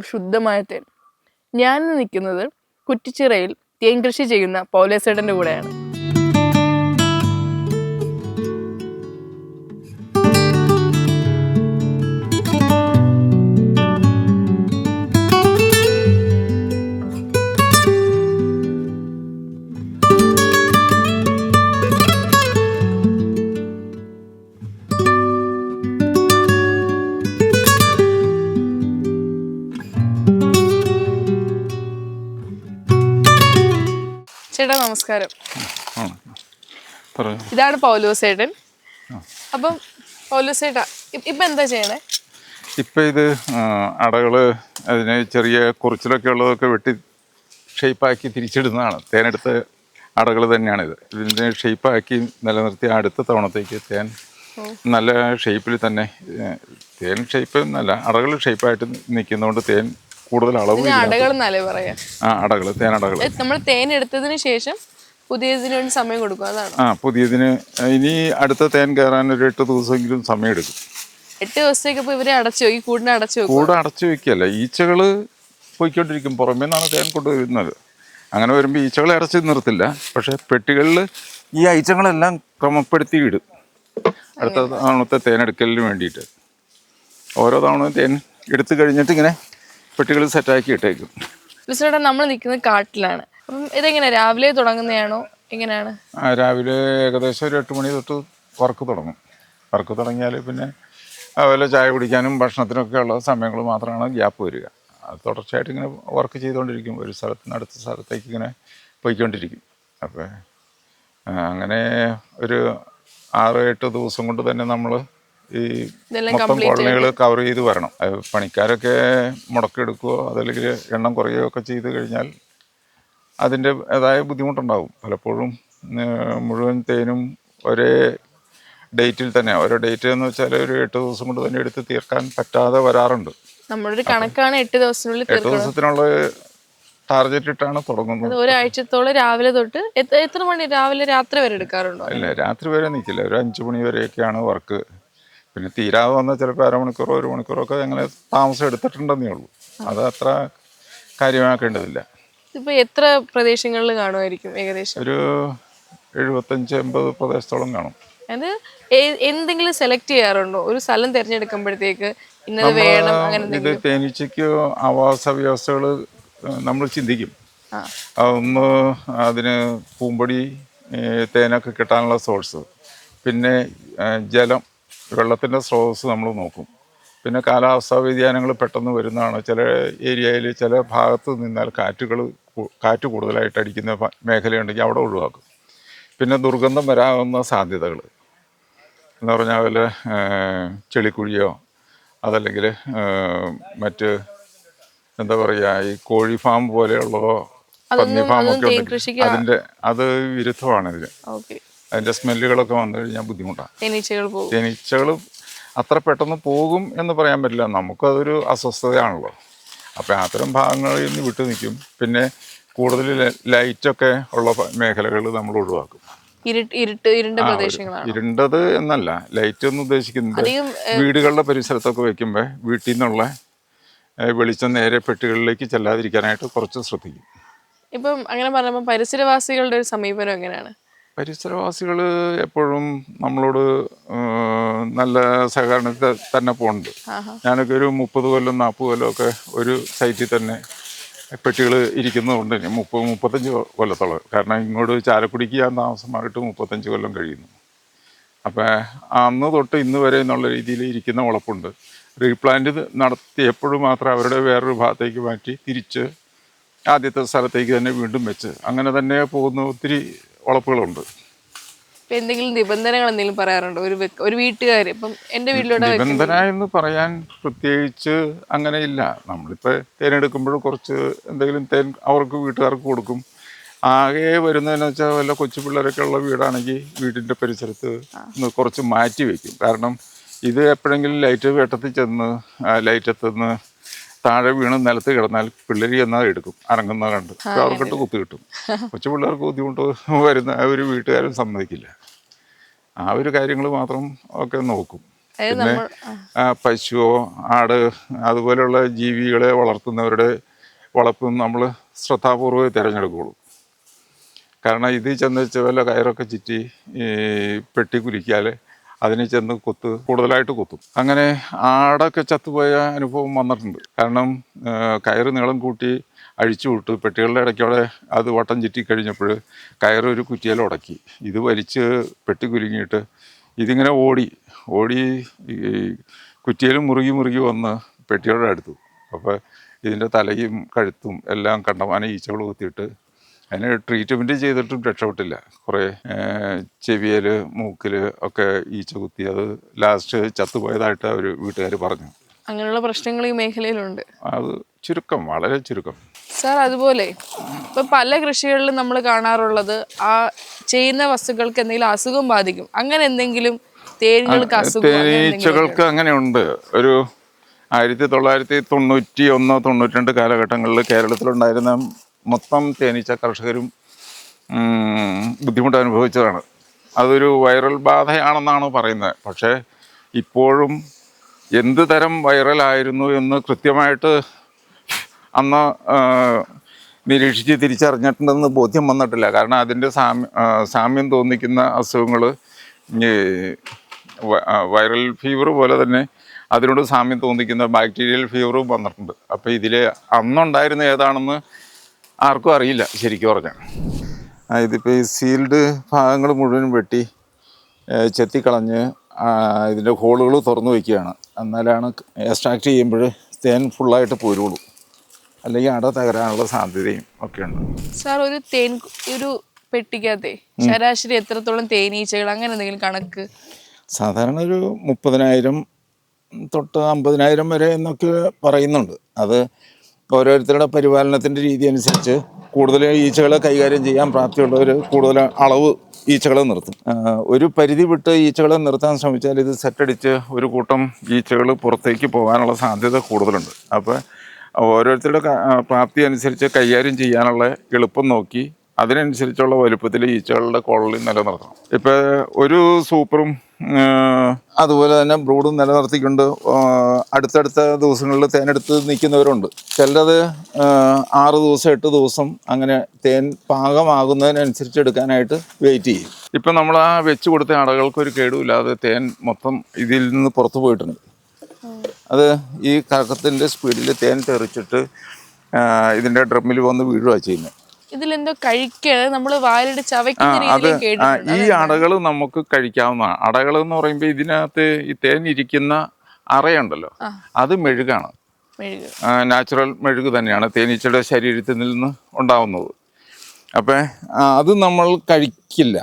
ശുദ്ധമായ തേൻ. ഞാൻ നിൽക്കുന്നത് കുറ്റിച്ചിറയിൽ തേൻ കൃഷി ചെയ്യുന്ന പൗലേസേട്ടന്റെ കൂടെയാണ്. നമസ്കാരം. ഇതാണ് പൗലോസേട്ടൻ അപ്പം പൗലോസേട്ടാ ഇപ്പൊ എന്താ ചെയ്യണേ? ഇപ്പം ഇത് അടകൾ അതിന് ചെറിയ കുറിച്ചിലൊക്കെ ഉള്ളതൊക്കെ വെട്ടി ഷേപ്പാക്കി തിരിച്ചിടുന്നതാണ്. തേനെടുത്ത അടകൾ തന്നെയാണിത്. ഇതിന്റെ ഷേപ്പാക്കി നിലനിർത്തി അടുത്ത തവണത്തേക്ക് തേൻ നല്ല ഷേപ്പിൽ തന്നെ തേൻ ഷേപ്പ് എന്നല്ല അടകൾ ഷേപ്പായിട്ട് നിൽക്കുന്നതുകൊണ്ട് തേൻ കൂടുതൽ അളവ് അടകൾ ആ അടകൾ തേനടകൾ നമ്മൾ തേൻ എടുത്തതിന് ശേഷം പുതിയതിന് വേണ്ടി സമയം കൊടുക്കും അതാണ്. ആ പുതിയതിന് ഇനി അടുത്ത തേൻ കയറാൻ ഒരു എട്ട് ദിവസമെങ്കിലും സമയം എടുക്കും എട്ട് ദിവസത്തേക്ക് ഇപ്പൊ ഇവരെ അടച്ചു ഈ കൂടിനെ അടച്ചു വെക്കും കൂടെ അടച്ചു വെക്കുകയല്ല ഈച്ചകൾ പോയിക്കൊണ്ടിരിക്കും പുറമേ നിന്നാണ് തേൻ കൊണ്ടുവരുന്നത്. അങ്ങനെ വരുമ്പോൾ ഈച്ചകളെ അടച്ച് നിർത്തില്ല പക്ഷേ പെട്ടികളിൽ ഈ ഐറ്റങ്ങളെല്ലാം ക്രമപ്പെടുത്തി ഇടും. അടുത്ത തവണത്തെ തേൻ എടുക്കലിന് വേണ്ടിയിട്ട്. ഓരോ തവണ തേൻ എടുത്തു കഴിഞ്ഞിട്ട് ഇങ്ങനെ പെട്ടികൾ സെറ്റാക്കി ഇട്ടേക്കും. നമ്മൾ നിൽക്കുന്നത് കാട്ടിലാണ്. ഇതെങ്ങനെ രാവിലെ തുടങ്ങുന്നതാണോ? എങ്ങനെയാണ് ആ, രാവിലെ ഏകദേശം ഒരു എട്ട് മണി തൊട്ട് വർക്ക് തുടങ്ങും. വർക്ക് തുടങ്ങിയാൽ പിന്നെ അതുപോലെ ചായ കുടിക്കാനും ഭക്ഷണത്തിനൊക്കെ ഉള്ള സമയങ്ങൾ മാത്രമാണ് ഗ്യാപ്പ് വരിക. അത് തുടർച്ചയായിട്ട് ഇങ്ങനെ വർക്ക് ചെയ്തുകൊണ്ടിരിക്കും. ഒരു സ്ഥലത്ത് നിന്ന് അടുത്ത സ്ഥലത്തേക്ക് ഇങ്ങനെ പോയിക്കൊണ്ടിരിക്കും. അപ്പോൾ അങ്ങനെ ഒരു ആറ് എട്ട് ദിവസം കൊണ്ട് തന്നെ നമ്മൾ ഈ മൊത്തം കോളനികൾ കവർ ചെയ്ത് വരണം. പണിക്കാരൊക്കെ മുടക്കെടുക്കുകയോ അതല്ലെങ്കിൽ എണ്ണം കുറയുകയോ ഒക്കെ ചെയ്ത് കഴിഞ്ഞാൽ അതിന്റെതായ ബുദ്ധിമുട്ടുണ്ടാവും. പലപ്പോഴും മുഴുവൻ തേനും ഒരേ ഡേറ്റിൽ തന്നെ ഓരോ ഡേറ്റ് എന്ന് വെച്ചാൽ ഒരു എട്ട് ദിവസം കൊണ്ട് തന്നെ എടുത്ത് തീർക്കാൻ പറ്റാതെ വരാറുണ്ട്. നമ്മളൊരു കണക്കാണ് എട്ട് ദിവസത്തിനുള്ളിൽ എട്ട് ദിവസത്തിനുള്ള ടാർഗറ്റ് ഇട്ടാണ് തുടങ്ങുന്നത്. ഒരാഴ്ചത്തോളം രാവിലെ തൊട്ട് എത്ര എത്ര മണി രാവിലെ രാത്രി വരെ എടുക്കാറുണ്ടോ? അല്ല രാത്രി വരെ നിൽക്കില്ല ഒരു അഞ്ച് മണി വരെയൊക്കെയാണ് വർക്ക്. പിന്നെ തീരാതെ വന്നാൽ ചിലപ്പോൾ അരമണിക്കൂറോ ഒരു മണിക്കൂറോ ഒക്കെ അങ്ങനെ താമസം എടുത്തിട്ടുണ്ടെന്നേ ഉള്ളൂ. അത് അത്ര കാര്യമാക്കേണ്ടതില്ല. ഇപ്പൊ എത്ര പ്രദേശങ്ങളിൽ കാണുമായിരിക്കും ഏകദേശം? ഒരു എഴുപത്തഞ്ച് എൺപത് പ്രദേശത്തോളം കാണും. അത് എന്തെങ്കിലും സെലക്ട് ചെയ്യാറുണ്ടോ? ഒരു സ്ഥലം തിരഞ്ഞെടുക്കുമ്പോഴത്തേക്ക് ഇന്നത് വേണം അങ്ങനെ ഇത് തേനീച്ചയ്ക്ക് ആവാസ വ്യവസ്ഥകൾ നമ്മൾ ചിന്തിക്കും. അതൊന്ന് അതിന് പൂമ്പൊടി തേനൊക്കെ കിട്ടാനുള്ള സോഴ്സ് പിന്നെ ജലം വെള്ളത്തിന്റെ സ്രോതസ് നമ്മൾ നോക്കും. പിന്നെ കാലാവസ്ഥാ വ്യതിയാനങ്ങൾ പെട്ടെന്ന് വരുന്നതാണ്. ചില ഏരിയയിൽ ചില ഭാഗത്ത് നിന്നാൽ കാറ്റുകൾ കാറ്റ് കൂടുതലായിട്ട് അടിക്കുന്ന മേഖലയുണ്ടെങ്കിൽ അവിടെ ഒഴിവാക്കും. പിന്നെ ദുർഗന്ധം വരാവുന്ന സാധ്യതകൾ. എന്ന് പറഞ്ഞാൽ വല്ല ചെളിക്കുഴിയോ അതല്ലെങ്കിൽ മറ്റ് എന്താ പറയുക ഈ കോഴി ഫാം പോലെയുള്ളതോ പന്നി ഫാം ഒക്കെ ഉണ്ട് അതിന്റെ അത് വിരുദ്ധമാണ് ഇതിന് ഓക്കെ. അതിന്റെ സ്മെല്ലുകളൊക്കെ വന്നു കഴിഞ്ഞാൽ ബുദ്ധിമുട്ടാണ്. തേനീച്ചകൾ അത്ര പെട്ടെന്ന് പോകും എന്ന് പറയാൻ പറ്റില്ല. നമുക്കതൊരു അസ്വസ്ഥതയാണല്ലോ. അപ്പോൾ അത്തരം ഭാഗങ്ങളിൽ നിന്ന് വിട്ടു നിൽക്കും. പിന്നെ കൂടുതൽ ലൈറ്റൊക്കെ ഉള്ള മേഖലകൾ നമ്മൾ ഒഴിവാക്കും. ഇരുണ്ടത് എന്നല്ല. ലൈറ്റ് എന്ന് ഉദ്ദേശിക്കുന്നത് വീടുകളുടെ പരിസരത്തൊക്കെ വെക്കുമ്പോൾ വീട്ടിൽ നിന്നുള്ള വെളിച്ചം നേരെ പെട്ടികളിലേക്ക് ചെല്ലാതിരിക്കാനായിട്ട് കുറച്ച് ശ്രദ്ധിക്കും. ഇപ്പം അങ്ങനെ പറഞ്ഞപ്പോൾ പരിസരവാസികളുടെ ഒരു സമീപനം എങ്ങനെയാണ്? പരിസരവാസികൾ എപ്പോഴും നമ്മളോട് നല്ല സഹകരണത്തിൽ തന്നെ പോകുന്നുണ്ട് ഞാനൊക്കെ ഒരു മുപ്പത് കൊല്ലം നാൽപ്പത് കൊല്ലമൊക്കെ ഒരു സൈറ്റിൽ തന്നെ പെട്ടികൾ ഇരിക്കുന്നതുകൊണ്ട് തന്നെ മുപ്പത് മുപ്പത്തഞ്ച് കൊല്ലത്തോളം. കാരണം ഇങ്ങോട്ട് ചാലക്കുടിക്ക് ഞാൻ താമസമായിട്ട് മുപ്പത്തഞ്ച് കൊല്ലം കഴിയുന്നു. അപ്പം അന്ന് തൊട്ട് ഇന്ന് വരെ എന്നുള്ള രീതിയിൽ ഇരിക്കുന്ന ഉളപ്പുണ്ട്. റീപ്ലാന്റ് നടത്തിയപ്പോഴും മാത്രം അവരുടെ വേറൊരു ഭാഗത്തേക്ക് മാറ്റി തിരിച്ച് ആദ്യത്തെ സ്ഥലത്തേക്ക് തന്നെ വീണ്ടും വെച്ച് അങ്ങനെ തന്നെ പോകുന്ന ഒത്തിരി ഉളപ്പുകളുണ്ട് ഇപ്പൊ എന്തെങ്കിലും നിബന്ധനകൾ എന്തെങ്കിലും പറയാറുണ്ടോ? ഒരു ഒരു വീട്ടുകാർ ഇപ്പം എന്റെ വീട്ടിലൂടെ നിബന്ധന എന്ന് പറയാൻ പ്രത്യേകിച്ച് അങ്ങനെ ഇല്ല. നമ്മളിപ്പോൾ തേനെടുക്കുമ്പോൾ കുറച്ച് എന്തെങ്കിലും തേൻ അവർക്ക് വീട്ടുകാർക്ക് കൊടുക്കും. ആകെ വരുന്നതെന്ന് വെച്ചാൽ വല്ല കൊച്ചു പിള്ളേരൊക്കെ ഉള്ള വീടാണെങ്കിൽ വീടിന്റെ പരിസരത്ത് കുറച്ച് മാറ്റി വെക്കും. കാരണം ഇത് എപ്പോഴെങ്കിലും ലൈറ്റ് വെട്ടത്തിൽ ചെന്ന് ലൈറ്റത്തുനിന്ന് താഴെ വീണ് നിലത്ത് കിടന്നാൽ പിള്ളേർ എന്നാൽ എടുക്കും അറങ്ങുന്ന കണ്ട്. അവർക്കിട്ട് കുത്തി കിട്ടും. കൊച്ചു പിള്ളേർക്ക് ബുദ്ധിമുട്ട് വരുന്ന ഒരു വീട്ടുകാരും സമ്മതിക്കില്ല. ആ ഒരു കാര്യങ്ങൾ മാത്രം ഒക്കെ നോക്കും. പിന്നെ പശുവോ ആട് അതുപോലെയുള്ള ജീവികളെ വളർത്തുന്നവരുടെ വളർത്തും നമ്മൾ ശ്രദ്ധാപൂർവം തിരഞ്ഞെടുക്കുകയുള്ളൂ കാരണം ഇത് ചെന്ന് വെച്ച വല്ല കയറൊക്കെ ചുറ്റി പെട്ടി കുലിക്കാൽ അതിന് ചെന്ന് കൊത്ത് കൂടുതലായിട്ട് കൊത്തും. അങ്ങനെ ആടൊക്കെ ചത്തുപോയ അനുഭവം വന്നിട്ടുണ്ട്. കാരണം കയറ് നീളം കൂട്ടി അഴിച്ചു വിട്ട്. പെട്ടികളുടെ ഇടയ്ക്കോടെ അത് വട്ടം ചുറ്റി കഴിഞ്ഞപ്പോൾ കയറ് ഒരു കുറ്റിയിൽ ഉടക്കി. ഇത് വലിച്ച് പെട്ടി കുലുങ്ങിയിട്ട് ഇതിങ്ങനെ ഓടി ഓടി കുറ്റിയിൽ മുറുകി മുറുകി വന്ന് പെട്ടിയുടെ അടുത്തു. അപ്പോൾ ഇതിന്റെ തലയും കഴുത്തും എല്ലാം കണ്ടമാനം ഈച്ചകൾ കുത്തിയിട്ട് അതിന് ട്രീറ്റ്മെന്റ് ചെയ്തിട്ടും രക്ഷപ്പെട്ടില്ല. കുറേ ചെവിയൽ മൂക്കിൽ ഒക്കെ ഈച്ച കുത്തി അത് ലാസ്റ്റ് ചത്തുപോയതായിട്ട് അവർ വീട്ടുകാർ പറഞ്ഞു. അങ്ങനെയുള്ള പ്രശ്നങ്ങൾ ഈ മേഖലയിലുണ്ട്. അത് ചുരുക്കം വളരെ ചുരുക്കം. സാർ അതുപോലെ ഇപ്പം പല കൃഷികളിലും നമ്മൾ കാണാറുള്ളത് ആ ചെയ്യുന്ന വസ്തുക്കൾക്ക് എന്തെങ്കിലും അസുഖം ബാധിക്കും. അങ്ങനെ എന്തെങ്കിലും തേനീകൾക്ക് അസുഖം അങ്ങനെ ഉണ്ട് തേനീച്ചകൾക്ക് അങ്ങനെയുണ്ട്. ഒരു ആയിരത്തി തൊള്ളായിരത്തി തൊണ്ണൂറ്റി ഒന്ന് തൊണ്ണൂറ്റി രണ്ട് കാലഘട്ടങ്ങളിൽ കേരളത്തിലുണ്ടായിരുന്ന മൊത്തം തേനീച്ച കർഷകരും ബുദ്ധിമുട്ട് അനുഭവിച്ചതാണ് അതൊരു വൈറൽ ബാധയാണെന്നാണ് പറയുന്നത്. പക്ഷേ ഇപ്പോഴും എന്ത് തരം വൈറലായിരുന്നു എന്ന് കൃത്യമായിട്ട് അന്ന് നിരീക്ഷിച്ച് തിരിച്ചറിഞ്ഞിട്ടുണ്ടെന്ന് ബോധ്യം വന്നിട്ടില്ല. കാരണം അതിന്റെ സാമ്യ സാമ്യം തോന്നിക്കുന്ന അസുഖങ്ങൾ വൈറൽ ഫീവർ പോലെ തന്നെ അതിനോട് സാമ്യം തോന്നിക്കുന്ന ബാക്ടീരിയൽ ഫീവറും വന്നിട്ടുണ്ട്. അപ്പോൾ ഇതിൽ അന്നുണ്ടായിരുന്ന ഏതാണെന്ന് ആർക്കും അറിയില്ല ശരിക്കും പറഞ്ഞാൽ ആ, ഇതിപ്പോൾ ഈ സീൽഡ് ഭാഗങ്ങൾ മുഴുവനും വെട്ടി ചെത്തിക്കളഞ്ഞ് ഇതിന്റെ ഹോളുകൾ തുറന്നു വയ്ക്കുകയാണ് എന്നാലാണ് എക്സ്ട്രാക്ട് ചെയ്യുമ്പോൾ തേൻ ഫുള്ളായിട്ട് പോരുള്ളൂ. അല്ലെങ്കിൽ അട തകരാനുള്ള സാധ്യതയും ഒക്കെ ഉണ്ട്. സാർ ഒരു തേൻ ഒരു പെട്ടിക്കകത്തെ ശരാശരി എത്രത്തോളം തേനീച്ചകൾ അങ്ങനെ എന്തെങ്കിലും കണക്ക്? സാധാരണ ഒരു മുപ്പതിനായിരം തൊട്ട് അമ്പതിനായിരം വരെ എന്നൊക്കെ പറയുന്നുണ്ട്. അത് ഓരോരുത്തരുടെ പരിപാലനത്തിന്റെ രീതി അനുസരിച്ച് കൂടുതൽ ഈച്ചകളെ കൈകാര്യം ചെയ്യാൻ പ്രാപ്തിയുള്ളവർ കൂടുതൽ അളവ് ഈച്ചകളെ നിർത്തും. ഒരു പരിധി വിട്ട് ഈച്ചകളെ നിർത്താൻ ശ്രമിച്ചാൽ ഇത് സെറ്റടിച്ച് ഒരു കൂട്ടം ഈച്ചകൾ പുറത്തേക്ക് പോകാനുള്ള സാധ്യത കൂടുതലുണ്ട്. അപ്പോൾ ഓരോരുത്തരുടെ പ്രാപ്തി അനുസരിച്ച് കൈകാര്യം ചെയ്യാനുള്ള എളുപ്പം നോക്കി അതിനനുസരിച്ചുള്ള വലുപ്പത്തിൽ ഈച്ചകളുടെ കോളനി നിലനിർത്തണം. ഇപ്പോൾ ഒരു സൂപ്പറും അതുപോലെ തന്നെ ബ്രൂഡും നിലനിർത്തിക്കൊണ്ട് അടുത്തടുത്ത ദിവസങ്ങളിൽ തേനെടുത്ത് നിൽക്കുന്നവരുണ്ട്. ചിലരത് ആറ് ദിവസം എട്ട് ദിവസം അങ്ങനെ തേൻ പാകമാകുന്നതിനനുസരിച്ച് എടുക്കാനായിട്ട് വെയിറ്റ് ചെയ്യും. ഇപ്പം നമ്മൾ ആ വെച്ച് കൊടുത്ത അടകൾക്ക് ഒരു കേടുമില്ലാതെ തേൻ മൊത്തം ഇതിൽ നിന്ന് പുറത്തു പോയിട്ടുണ്ട്. അത് ഈ കറക്കത്തിന്റെ സ്പീഡിൽ തേൻ തെറിച്ചിട്ട് ഇതിന്റെ ഡ്രമ്മിൽ വന്ന് വീഴുക ചെയ്യുന്നത് ഇതിലെന്തോ കഴിക്കുക നമ്മൾ വായിലിട്ട് ചവയ്ക്കുന്ന രീതിയിൽ ഈ അടകൾ നമുക്ക് കഴിക്കാവുന്നതാണ് അടകൾ എന്ന് പറയുമ്പോൾ ഇതിനകത്ത് ഈ തേൻ ഇരിക്കുന്ന അറയുണ്ടല്ലോ അത് മെഴുകാണ്. മെഴുക്. നാച്ചുറൽ മെഴുക് തന്നെയാണ് തേനീച്ചയുടെ ശരീരത്തിൽ നിന്ന് ഉണ്ടാവുന്നത്. അപ്പം അത് നമ്മൾ കഴിക്കില്ല.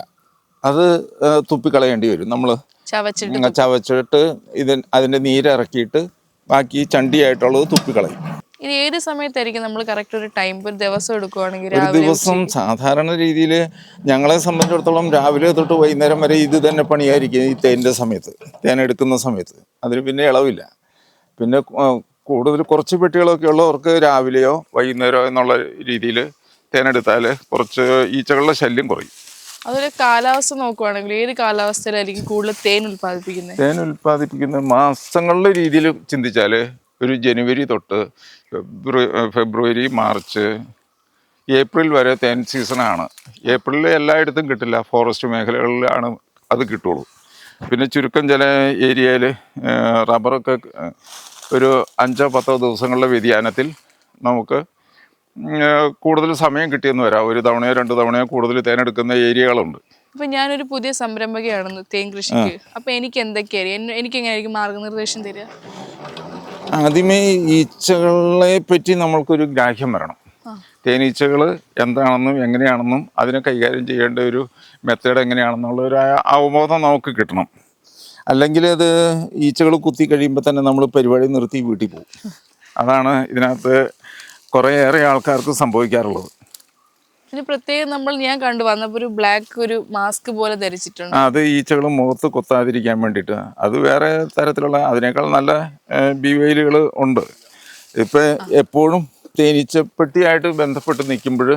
അത് തുപ്പിക്കളയേണ്ടി വരും. നമ്മൾ ചവച്ചിട്ട് ചവച്ചിട്ട് ഇതിൻ അതിന്റെ നീരിറക്കിയിട്ട് ബാക്കി ചണ്ടിയായിട്ടുള്ളത് തുപ്പിക്കളയും. ഇത് ഏത് സമയത്തായിരിക്കും നമ്മൾ കറക്റ്റ് ഒരു ടൈം ഒരു ദിവസം എടുക്കുവാണെങ്കിൽ ഒരു ദിവസം സാധാരണ രീതിയിൽ ഞങ്ങളെ സംബന്ധിച്ചിടത്തോളം രാവിലെ തൊട്ട് വൈകുന്നേരം വരെ ഇത് തന്നെ പണിയായിരിക്കും ഈ തേന്റെ സമയത്ത് തേൻ എടുക്കുന്ന സമയത്ത്. അതിന് പിന്നെ ഇളവില്ല. പിന്നെ കൂടുതൽ കുറച്ച് പെട്ടികളൊക്കെ ഉള്ളവർക്ക് രാവിലെയോ വൈകുന്നേരമോ എന്നുള്ള രീതിയിൽ തേനെടുത്താൽ കുറച്ച് ഈച്ചകളുടെ ശല്യം കുറയും. അതുപോലെ കാലാവസ്ഥ നോക്കുവാണെങ്കിൽ ഏത് കാലാവസ്ഥയിലായിരിക്കും കൂടുതൽ തേൻ ഉൽപ്പാദിപ്പിക്കുന്നത്? തേൻ ഉൽപ്പാദിപ്പിക്കുന്ന മാസങ്ങളുടെ രീതിയിൽ ചിന്തിച്ചാൽ ഒരു ജനുവരി തൊട്ട് ഫെബ്രുവരി ഫെബ്രുവരി മാർച്ച് ഏപ്രിൽ വരെ തേൻ സീസണാണ്. ഏപ്രിലിൽ എല്ലായിടത്തും കിട്ടില്ല. ഫോറസ്റ്റ് മേഖലകളിലാണ് അത് കിട്ടുള്ളൂ. പിന്നെ ചുരുക്കം ചില ഏരിയയിൽ റബ്ബറൊക്കെ ഒരു അഞ്ചോ പത്തോ ദിവസങ്ങളുടെ വ്യതിയാനത്തിൽ നമുക്ക് കൂടുതൽ സമയം കിട്ടിയെന്ന് വരാം. ഒരു തവണയോ രണ്ട് തവണയോ കൂടുതൽ തേനെടുക്കുന്ന ഏരിയകളുണ്ട്. അപ്പൊ ഞാനൊരു പുതിയ സംരംഭകയാണെന്ന് തേൻ കൃഷിക്ക്. അപ്പൊ എനിക്ക് എന്തൊക്കെയായിരിക്കും എനിക്ക് എങ്ങനെയായിരിക്കും മാർഗനിർദ്ദേശം തരിക? ആദ്യമേ ഈച്ചകളെ പറ്റി നമ്മൾക്കൊരു ഗ്രാഹ്യം വരണം. തേനീച്ചകൾ എന്താണെന്നും എങ്ങനെയാണെന്നും അതിനെ കൈകാര്യം ചെയ്യേണ്ട ഒരു മെത്തേഡ് എങ്ങനെയാണെന്നുള്ള ഒരു അവബോധം നമുക്ക് കിട്ടണം. അല്ലെങ്കിൽ അത് ഈച്ചകൾ കുത്തി കഴിയുമ്പോൾ തന്നെ നമ്മൾ പരിപാടി നിർത്തി വീട്ടിൽ പോകും. അതാണ് ഇതിനകത്ത് കുറേയേറെ ആൾക്കാർക്ക് സംഭവിക്കാറുള്ളത്. പിന്നെ പ്രത്യേകം നമ്മൾ ഞാൻ കണ്ടു വന്നപ്പോൾ ഒരു ബ്ലാക്ക് ഒരു മാസ്ക് പോലെ ധരിച്ചിട്ടുണ്ട്. അത് ഈച്ചകൾ മുഖത്ത് കൊത്താതിരിക്കാൻ വേണ്ടിയിട്ട്. അത് വേറെ തരത്തിലുള്ള അതിനേക്കാൾ നല്ല ബി വെയിലുകൾ ഉണ്ട്. ഇപ്പം എപ്പോഴും തേനീച്ചപ്പെട്ടിയായിട്ട് ബന്ധപ്പെട്ട് നിൽക്കുമ്പോൾ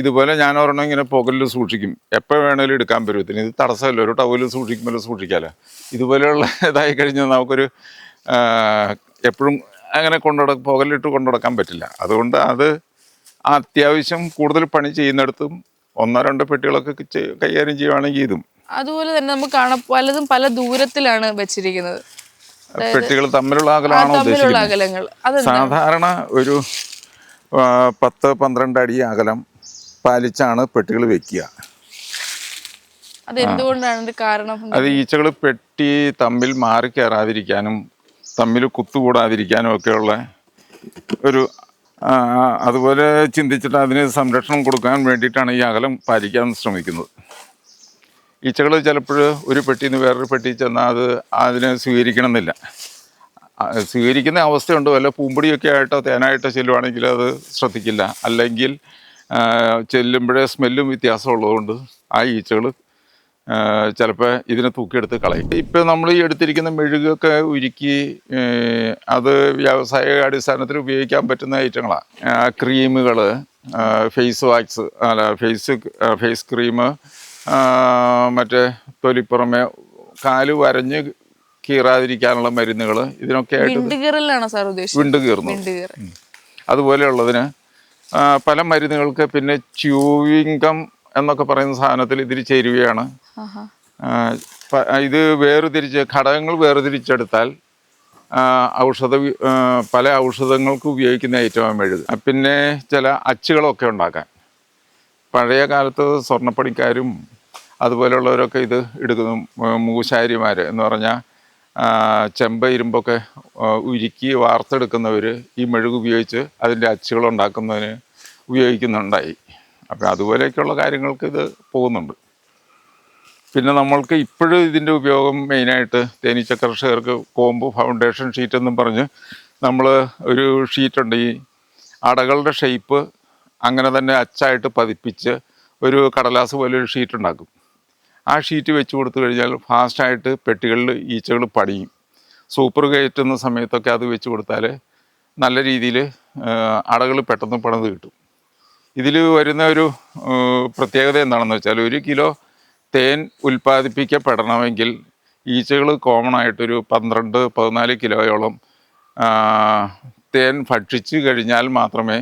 ഇതുപോലെ ഞാൻ ഒരെണ്ണം ഇങ്ങനെ പുകലിൽ സൂക്ഷിക്കും. എപ്പോൾ വേണമെങ്കിലും എടുക്കാൻ പറ്റും. ഇത് തടസ്സമല്ല. ഒരു ടവലിൽ സൂക്ഷിക്കുമ്പോൾ സൂക്ഷിക്കാമല്ലോ ഇതുപോലെയുള്ള ഇതായി കഴിഞ്ഞാൽ നമുക്കൊരു എപ്പോഴും അങ്ങനെ കൊണ്ടുനട പുകലിട്ട് കൊണ്ടുനടക്കാൻ പറ്റില്ല. അതുകൊണ്ട് അത് അത്യാവശ്യം കൂടുതൽ പണി ചെയ്യുന്നിടത്തും ഒന്നോ രണ്ടോ പെട്ടികളൊക്കെ കൈകാര്യം ചെയ്യുവാണെങ്കിൽ ഇതും. അതുപോലെ തന്നെ നമുക്ക് കാണാം പലതും പല ദൂരത്തിലാണ് വെച്ചിരിക്കുന്നത്. പെട്ടികൾ തമ്മിലുള്ള അകലമാണോ ഉദ്ദേശിക്കുന്നത്? സാധാരണ ഒരു പത്ത് പന്ത്രണ്ട് അടി അകലം പാലിച്ചാണ് പെട്ടികൾ വെക്കുക. കാരണം? അത് ഈച്ചകൾ പെട്ടി തമ്മിൽ മാറി കയറാതിരിക്കാനും തമ്മിൽ കുത്തുകൂടാതിരിക്കാനും ഒക്കെയുള്ള ഒരു അതുപോലെ ചിന്തിച്ചിട്ട് അതിന് സംരക്ഷണം കൊടുക്കാൻ വേണ്ടിയിട്ടാണ് ഈ അകലം പാലിക്കാൻ ശ്രമിക്കുന്നത്. ഈച്ചകൾ ചിലപ്പോൾ ഒരു പെട്ടിയിൽ നിന്ന് വേറൊരു പെട്ടി ചെന്നാൽ അത് അതിനെ സ്വീകരിക്കണമെന്നില്ല. സ്വീകരിക്കുന്ന അവസ്ഥയുണ്ട്. വല്ല പൂമ്പൊടിയൊക്കെ ആയിട്ടോ തേനായിട്ടോ ചെല്ലുവാണെങ്കിൽ അത് ശ്രദ്ധിക്കില്ല. അല്ലെങ്കിൽ ചെല്ലുമ്പോഴേ സ്മെല്ലും വ്യത്യാസമുള്ളതുകൊണ്ട് ആ ഈച്ചകൾ ചിലപ്പോൾ ഇതിനെ തൂക്കിയെടുത്ത് കളയും. ഇപ്പം നമ്മൾ ഈ എടുത്തിരിക്കുന്ന മെഴുകൊക്കെ ഉരുക്കി അത് വ്യാവസായിക അടിസ്ഥാനത്തിൽ ഉപയോഗിക്കാൻ പറ്റുന്ന ഐറ്റങ്ങളാണ് ക്രീമുകൾ ഫേസ് വാക്സ് അല്ല ഫേസ് ഫേസ് ക്രീം മറ്റേ തൊലിപ്പുറമെ കാൽ വരഞ്ഞ് കീറാതിരിക്കാനുള്ള മരുന്നുകൾ ഇതിനൊക്കെ ആയിട്ട് വിണ്ട് കീറുന്നു അതുപോലെയുള്ളതിന് പല മരുന്നുകൾക്ക് പിന്നെ ച്യൂവിംഗം എന്നൊക്കെ പറയുന്ന സാധനത്തിൽ ഇതിൽ ചേരുകയാണ്. ഇത് വേർതിരിച്ച് ഘടകങ്ങൾ വേർതിരിച്ചെടുത്താൽ ഔഷധ പല ഔഷധങ്ങൾക്ക് ഉപയോഗിക്കുന്ന ഏറ്റവും മെഴുക്. ആ, പിന്നെ ചില അച്ചുകളൊക്കെ ഉണ്ടാക്കാൻ. പഴയ കാലത്ത് സ്വർണപ്പണിക്കാരും അതുപോലെയുള്ളവരൊക്കെ ഇത് എടുക്കുന്നു. മൂശാരിമാർ എന്ന് പറഞ്ഞാൽ ചെമ്പ ഇരുമ്പൊക്കെ ഉരുക്കി വാർത്തെടുക്കുന്നവർ ഈ മെഴുക് ഉപയോഗിച്ച് അതിന്റെ അച്ചുകൾ ഉണ്ടാക്കുന്നതിന് ഉപയോഗിക്കുന്നുണ്ടായി. അപ്പോൾ അതുപോലെയൊക്കെയുള്ള കാര്യങ്ങൾക്ക് ഇത് പോകുന്നുണ്ട്. പിന്നെ നമ്മൾക്ക് ഇപ്പോഴും ഇതിന്റെ ഉപയോഗം മെയിനായിട്ട് തേനീച്ച കർഷകർക്ക് കോമ്പ് ഫൗണ്ടേഷൻ ഷീറ്റ് എന്നും പറഞ്ഞ് നമ്മൾ ഒരു ഷീറ്റുണ്ട് ഈ അടകളുടെ ഷേപ്പ് അങ്ങനെ തന്നെ അച്ചായിട്ട് പതിപ്പിച്ച് ഒരു കടലാസ് പോലെ ഒരു ഷീറ്റ് ഉണ്ടാക്കും. ആ ഷീറ്റ് വെച്ച് കൊടുത്തു കഴിഞ്ഞാൽ ഫാസ്റ്റായിട്ട് പെട്ടികളിൽ ഈച്ചകൾ പടിയും സൂപ്പർ കയറ്റുന്ന സമയത്തൊക്കെ അത് വെച്ച് കൊടുത്താൽ നല്ല രീതിയിൽ അടകൾ പെട്ടെന്ന് പണിത് കിട്ടും. ഇതിൽ വരുന്ന ഒരു പ്രത്യേകത എന്താണെന്ന് വെച്ചാൽ ഒരു കിലോ തേൻ ഉൽപ്പാദിപ്പിക്കപ്പെടണമെങ്കിൽ ഈച്ചകൾ കോമൺ ആയിട്ടൊരു പന്ത്രണ്ട് പതിനാല് കിലോയോളം തേൻ ഭക്ഷിച്ച് കഴിഞ്ഞാൽ മാത്രമേ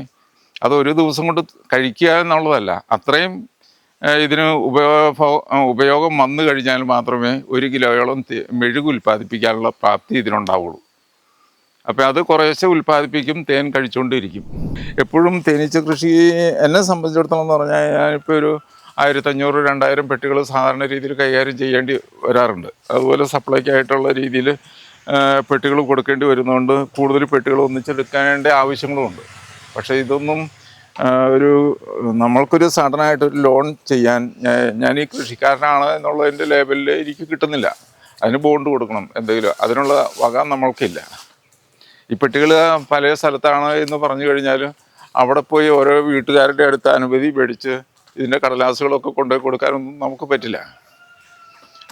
അത് ഒരു ദിവസം കൊണ്ട് കഴിക്കുക എന്നുള്ളതല്ല. അത്രയും ഇതിന് ഉപയോഗ ഉപയോഗം വന്നു കഴിഞ്ഞാൽ മാത്രമേ ഒരു കിലോയോളം മെഴുക് ഉൽപ്പാദിപ്പിക്കാനുള്ള പ്രാപ്തി ഇതിനുണ്ടാവുള്ളൂ. അപ്പം അത് കുറേശ്ശെ ഉൽപ്പാദിപ്പിക്കും തേൻ കഴിച്ചുകൊണ്ടിരിക്കും എപ്പോഴും തേനീച്ച കൃഷി എന്നെ സംബന്ധിച്ചിടത്തോളം എന്ന് പറഞ്ഞാൽ ഞാനിപ്പോൾ ഒരു ആയിരത്തഞ്ഞൂറ് രണ്ടായിരം പെട്ടികൾ സാധാരണ രീതിയിൽ കൈകാര്യം ചെയ്യേണ്ടി വരാറുണ്ട്. അതുപോലെ സപ്ലൈക്കായിട്ടുള്ള രീതിയിൽ പെട്ടികൾ കൊടുക്കേണ്ടി വരുന്നതുകൊണ്ട് കൂടുതൽ പെട്ടികൾ ഒന്നിച്ചെടുക്കേണ്ട ആവശ്യങ്ങളുമുണ്ട്. പക്ഷേ ഇതൊന്നും ഒരു നമ്മൾക്കൊരു സഡനായിട്ടൊരു ലോൺ ചെയ്യാൻ ഞാൻ ഈ കൃഷിക്കാരനാണ് എന്നുള്ളതിന്റെ ലേബലിൽ എനിക്ക് കിട്ടുന്നില്ല. അതിന് ബോണ്ട് കൊടുക്കണം എന്തെങ്കിലും. അതിനുള്ള വക നമ്മൾക്കില്ല. ഈ പെട്ടികൾ പല സ്ഥലത്താണ് എന്ന് പറഞ്ഞു കഴിഞ്ഞാൽ അവിടെ പോയി ഓരോ വീട്ടുകാരുടെ അടുത്ത് അനുമതി മേടിച്ച് ഇതിന്റെ കടലാസുകളൊക്കെ കൊണ്ടുപോയി കൊടുക്കാനൊന്നും നമുക്ക് പറ്റില്ല.